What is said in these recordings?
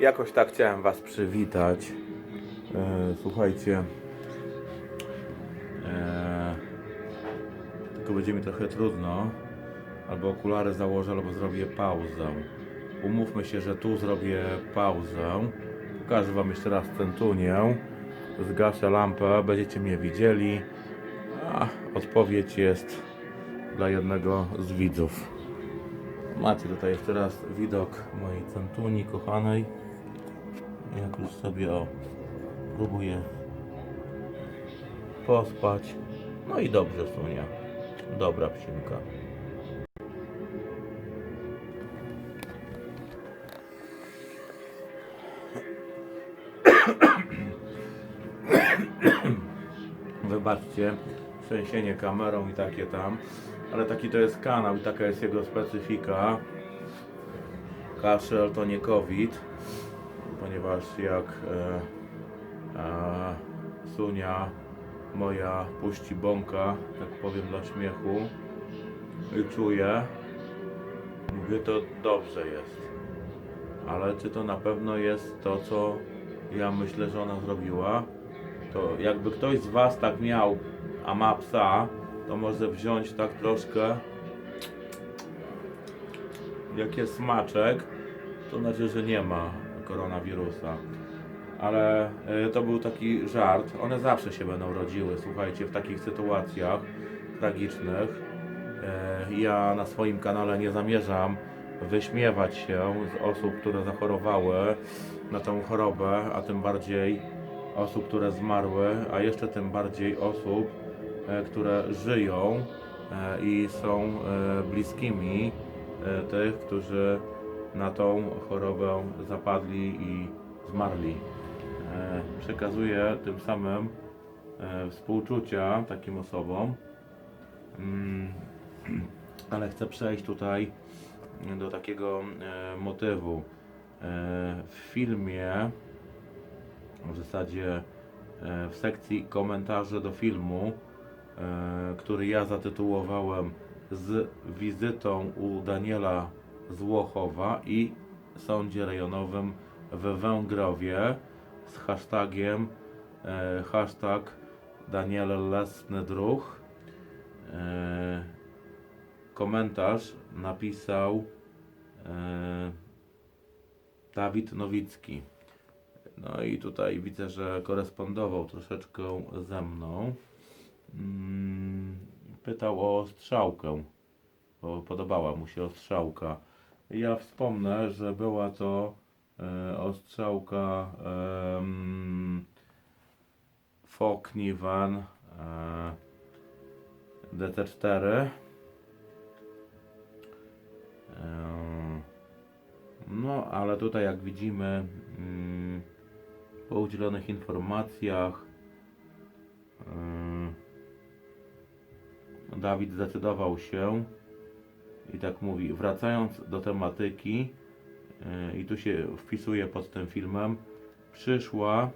Jakoś tak chciałem Was przywitać. E, słuchajcie. E, tylko będzie mi trochę trudno. Albo okulary założę, albo zrobię pauzę. Umówmy się, że tu zrobię pauzę. Pokażę Wam jeszcze raz centunię. Zgaszę lampę, będziecie mnie widzieli. A odpowiedź jest dla jednego z widzów. Macie tutaj jeszcze raz widok mojej centuni kochanej. Jak już sobie o, próbuję pospać. No i dobrze Sunia. Dobra psinka. Wybaczcie, trzęsienie kamerą i takie tam, ale taki to jest kanał i taka jest jego specyfika. Kaszel to nie COVID, ponieważ jak e, e, Sunia moja puści bąka, tak powiem dla śmiechu i czuję, mówię to dobrze jest. Ale czy to na pewno jest to, co ja myślę, że ona zrobiła? To jakby ktoś z Was tak miał, a ma psa, to może wziąć tak troszkę jak jest smaczek, to znaczy, że nie ma koronawirusa. Ale y, to był taki żart. One zawsze się będą rodziły, słuchajcie, w takich sytuacjach tragicznych. Y, ja na swoim kanale nie zamierzam wyśmiewać się z osób, które zachorowały na tą chorobę, a tym bardziej osób, które zmarły, a jeszcze tym bardziej osób, e, które żyją i są bliskimi tych, którzy na tą chorobę zapadli i zmarli. E, Przekazuję tym samym e, współczucia takim osobom, Mm, ale chcę przejść tutaj do takiego e, motywu. W filmie w zasadzie w sekcji komentarzy do filmu, który ja zatytułowałem z wizytą u Daniela Złochowa i sądzie rejonowym w Węgrowie z hashtagiem e, hashtag Daniel Lesny Druh. E, komentarz napisał e, Dawid Nowicki. No i tutaj widzę, że korespondował troszeczkę ze mną. Mm, Pytał o strzałkę, bo podobała mu się ostrzałka. Ja wspomnę, że była to e, ostrzałka em, Foknivan e, DT4. E, no, ale tutaj jak widzimy, mm, po udzielonych informacjach Dawid zdecydował się i tak mówi, wracając do tematyki yy, i tu się wpisuje pod tym filmem, przyszła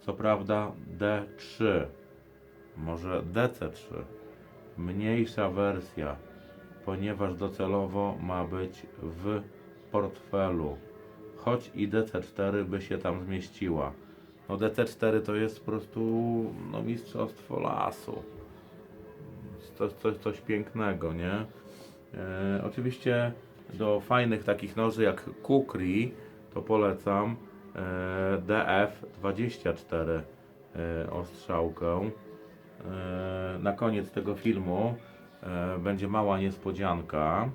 co prawda D3, może DC3, mniejsza wersja, ponieważ docelowo ma być w portfelu choć i DC4 by się tam zmieściła. No DC4 to jest po prostu no, mistrzostwo lasu. Coś, coś, coś pięknego, nie? E, oczywiście do fajnych takich noży jak Kukri to polecam e, DF24 e, ostrzałkę. E, na koniec tego filmu e, będzie mała niespodzianka.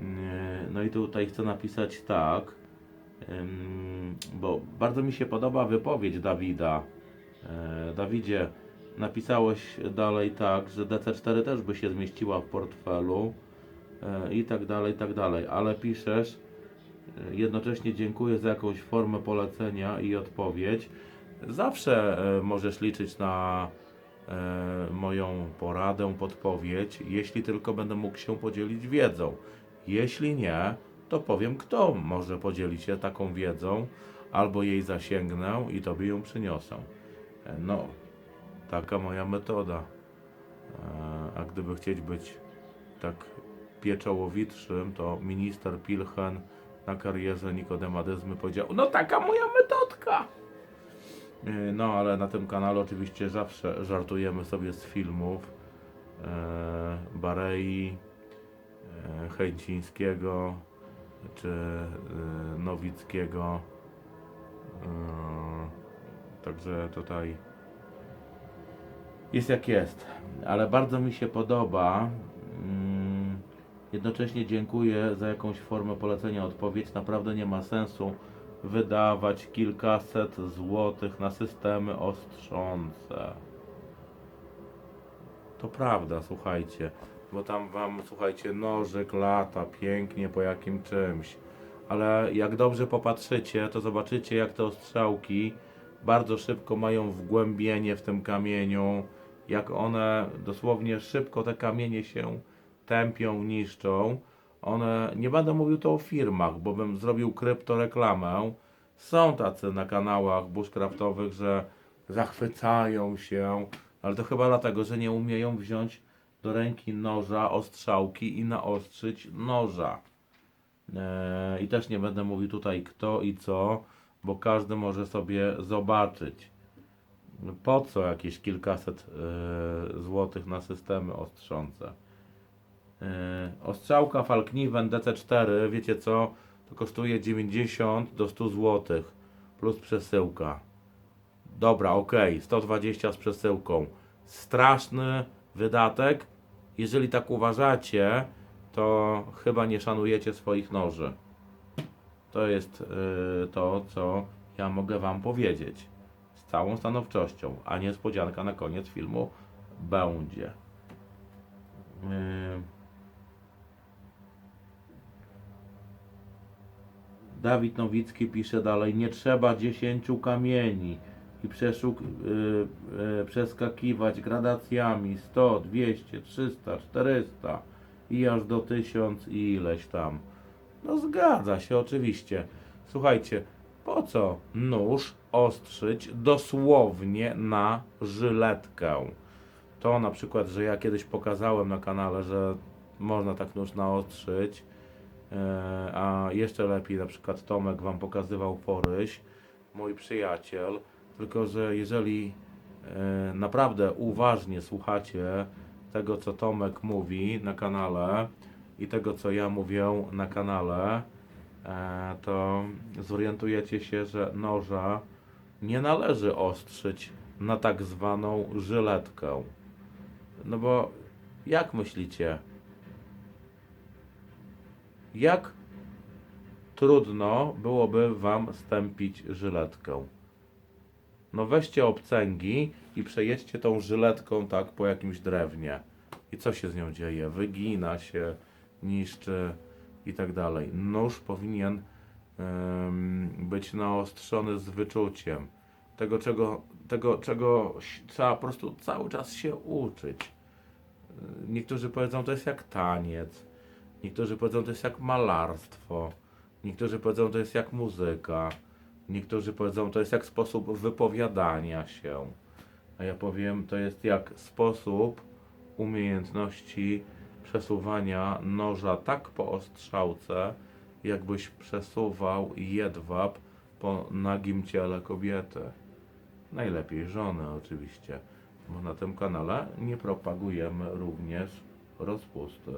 E, No i tutaj chcę napisać tak, Ym, bo bardzo mi się podoba wypowiedź Dawida. E, Dawidzie, napisałeś dalej tak, że DC4 też by się zmieściła w portfelu e, i tak dalej, i tak dalej, ale piszesz e, jednocześnie dziękuję za jakąś formę polecenia i odpowiedź. Zawsze e, możesz liczyć na moją poradę, podpowiedź, jeśli tylko będę mógł się podzielić wiedzą. Jeśli nie, to powiem, kto może podzielić się taką wiedzą, albo jej zasięgnę i tobie ją przyniosę. No, taka moja metoda. E, A gdyby chcieć być tak pieczołowitszym, to minister Pilchen na karierze Nikodemadyzmy powiedział, no taka moja metodka. Yy, No, ale na tym kanale oczywiście zawsze żartujemy sobie z filmów e, Barei, e, Chęcińskiego czy e, Nowickiego. E, Także tutaj jest jak jest, ale bardzo mi się podoba. Mm, Jednocześnie dziękuję za jakąś formę polecenia odpowiedź. Naprawdę nie ma sensu wydawać kilkaset złotych na systemy ostrzące. To prawda, słuchajcie, bo tam wam, słuchajcie, nożyk lata pięknie po jakim czymś. Ale jak dobrze popatrzycie, to zobaczycie, jak te ostrzałki bardzo szybko mają wgłębienie w tym kamieniu. Jak one dosłownie szybko te kamienie się tępią, niszczą. One, nie będę mówił to o firmach, bo bym zrobił kryptoreklamę. Są tacy na kanałach bushcraftowych, że zachwycają się, ale to chyba dlatego, że nie umieją wziąć do ręki noża, ostrzałki i naostrzyć noża. Eee, I też nie będę mówił tutaj kto i co, bo każdy może sobie zobaczyć. Po co jakieś kilkaset e, złotych na systemy ostrzące? E, ostrzałka Falkniven DC4, wiecie co? To kosztuje 90 do 100 złotych plus przesyłka. Dobra, ok, 120 z przesyłką. Straszny wydatek. Jeżeli tak uważacie, to chyba nie szanujecie swoich noży. To jest yy, to, co ja mogę Wam powiedzieć. Całą stanowczością, a niespodzianka na koniec filmu będzie. Yy. Dawid Nowicki pisze dalej, nie trzeba 10 kamieni i przeszuk, y, y, przeskakiwać gradacjami 100, 200, 300, 400 i aż do 1000 i ileś tam. No zgadza się oczywiście. Słuchajcie, po co nóż ostrzyć dosłownie na żyletkę? To na przykład, że ja kiedyś pokazałem na kanale, że można tak nóż naostrzyć, e, a jeszcze lepiej na przykład Tomek Wam pokazywał poryś, mój przyjaciel, tylko że jeżeli e, naprawdę uważnie słuchacie tego, co Tomek mówi na kanale i tego, co ja mówię na kanale, to zorientujecie się, że noża nie należy ostrzyć na tak zwaną żyletkę. No bo jak myślicie? Jak trudno byłoby Wam stępić żyletkę? No weźcie obcęgi i przejedźcie tą żyletką tak po jakimś drewnie. I co się z nią dzieje? Wygina się, niszczy i tak dalej. Nóż powinien być naostrzony z wyczuciem. Tego czego, tego, czego trzeba po prostu cały czas się uczyć. Niektórzy powiedzą, to jest jak taniec. Niektórzy powiedzą, to jest jak malarstwo. Niektórzy powiedzą, to jest jak muzyka. Niektórzy powiedzą, to jest jak sposób wypowiadania się. A ja powiem, to jest jak sposób umiejętności przesuwania noża tak po ostrzałce, jakbyś przesuwał jedwab po nagim ciele kobiety. Najlepiej żony oczywiście, bo na tym kanale nie propagujemy również rozpusty.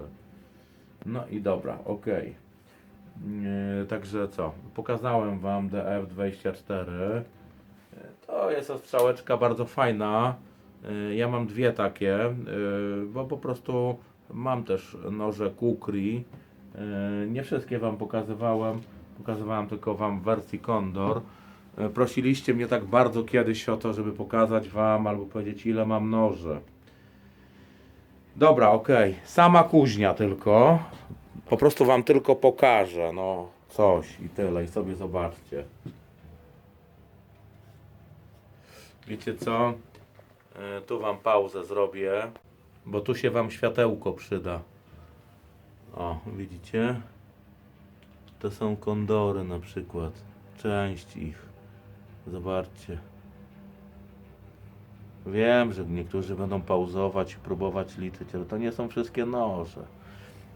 No i dobra, okej. Yy, Także co? Pokazałem Wam DF24. Yy, To jest ostrzałeczka bardzo fajna. Yy, Ja mam dwie takie, yy, bo po prostu mam też noże Kukri. Yy, Nie wszystkie Wam pokazywałem. Pokazywałem tylko Wam w wersji Condor. Yy, Prosiliście mnie tak bardzo kiedyś o to, żeby pokazać Wam albo powiedzieć ile mam noży. Dobra, okej. Sama kuźnia tylko. Po prostu wam tylko pokażę, no coś i tyle i sobie zobaczcie. Wiecie co? E, Tu wam pauzę zrobię, bo tu się wam światełko przyda. O, widzicie? To są kondory na przykład. Część ich. Zobaczcie. Wiem, że niektórzy będą pauzować próbować liczyć, ale to nie są wszystkie noże.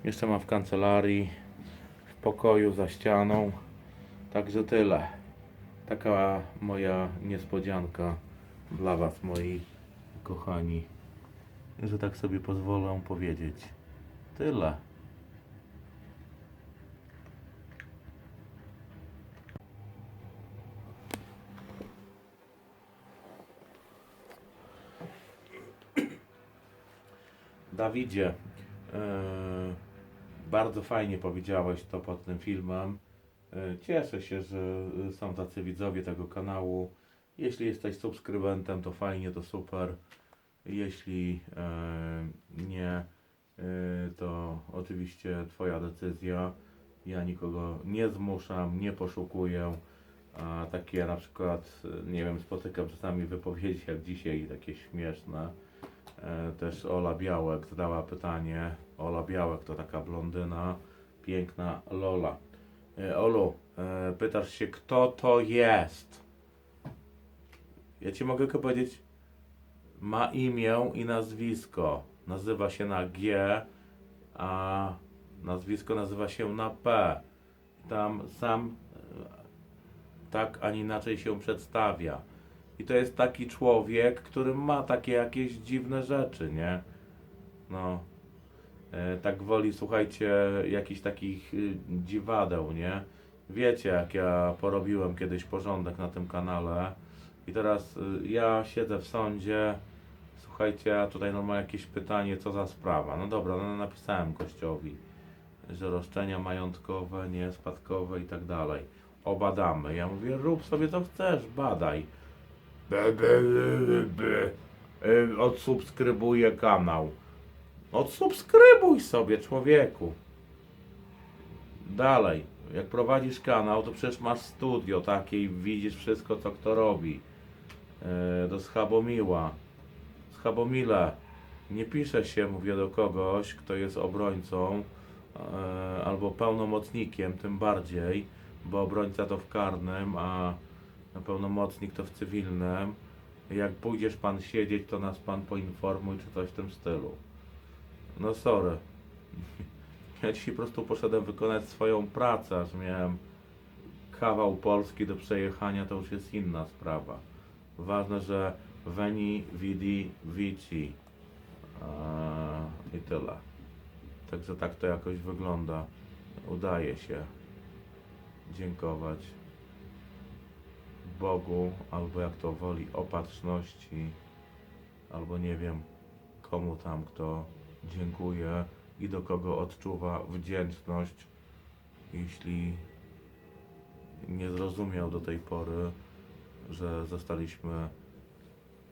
Jeszcze mam w kancelarii w pokoju za ścianą. Także tyle. Taka moja niespodzianka dla Was, moi kochani, że tak sobie pozwolę powiedzieć. Tyle. Dawidzie, e, bardzo fajnie powiedziałeś to pod tym filmem. E, Cieszę się, że są tacy widzowie tego kanału. Jeśli jesteś subskrybentem, to fajnie, to super. Jeśli e, nie, e, to oczywiście Twoja decyzja. Ja nikogo nie zmuszam, nie poszukuję. A takie na przykład, nie wiem, spotykam czasami wypowiedzi jak dzisiaj, takie śmieszne. E, Też Ola Białek zadała pytanie. Ola Białek to taka blondyna, piękna Lola. Olu, pytasz się, kto to jest? Ja ci mogę tylko powiedzieć, ma imię i nazwisko. Nazywa się na G, a nazwisko nazywa się na P. Tam sam e, tak ani inaczej się przedstawia. I to jest taki człowiek, który ma takie jakieś dziwne rzeczy, nie? No. E, tak woli, słuchajcie, jakichś takich y, dziwadeł, nie? Wiecie, jak ja porobiłem kiedyś porządek na tym kanale. I teraz y, ja siedzę w sądzie. Słuchajcie, a tutaj normalnie jakieś pytanie, co za sprawa. No dobra, no napisałem gościowi, że roszczenia majątkowe, nie spadkowe i tak dalej. Obadamy. Ja mówię, rób sobie co chcesz, badaj. Be, be, be. Y, Odsubskrybuję kanał. Odsubskrybuj sobie, człowieku. Dalej. Jak prowadzisz kanał, to przecież masz studio takie i widzisz wszystko, co kto robi. E, do Schabomiła. Schabomile. Nie pisze się, mówię do kogoś, kto jest obrońcą e, albo pełnomocnikiem, tym bardziej, bo obrońca to w karnym, a pełnomocnik to w cywilnym. Jak pójdziesz pan siedzieć, to nas pan poinformuj, czy coś w tym stylu. No sorry. Ja dzisiaj po prostu poszedłem wykonać swoją pracę, aż miałem kawał Polski do przejechania, to już jest inna sprawa. Ważne, że Veni, Vidi, Vici. I tyle. Także tak to jakoś wygląda. Udaje się dziękować Bogu, albo jak to woli, opatrzności, albo nie wiem komu tam kto dziękuję i do kogo odczuwa wdzięczność, jeśli nie zrozumiał do tej pory, że zostaliśmy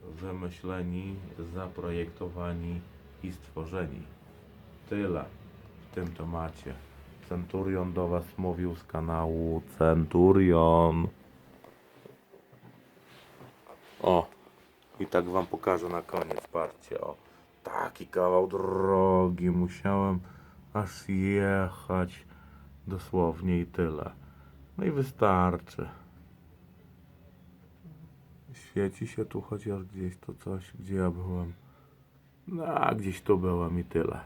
wymyśleni, zaprojektowani i stworzeni. Tyle w tym temacie. Centurion do Was mówił z kanału Centurion. O, i tak Wam pokażę na koniec, patrzcie, o. Taki kawał drogi, musiałem aż jechać dosłownie i tyle. No i wystarczy. Świeci się tu chociaż gdzieś to coś, gdzie ja byłem. No, gdzieś tu byłem i tyle.